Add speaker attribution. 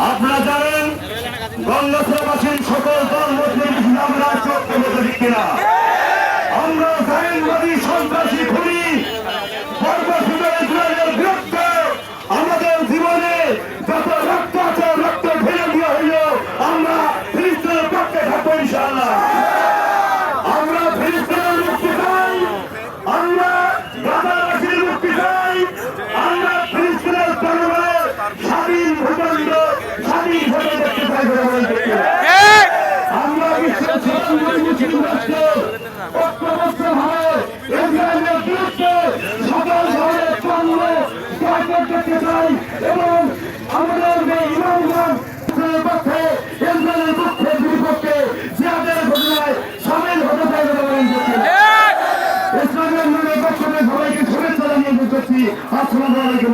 Speaker 1: আপনারা জানেন গঙ্গাসবাসীর সকল দল মুসলিম আমরা রাজ্য কিনা? আমরা জানেন সন্ত্রাসী এবং আমাদের ইমামগঞ্জ পক্ষে ইসরায়েলের পক্ষে বিপক্ষে জিয়াদের ঘটনায় সামিল হতে চাই ইসলামের পক্ষ থেকে সবাইকে শুভেচ্ছা জানিয়ে করছি আসসালামু আলাইকুম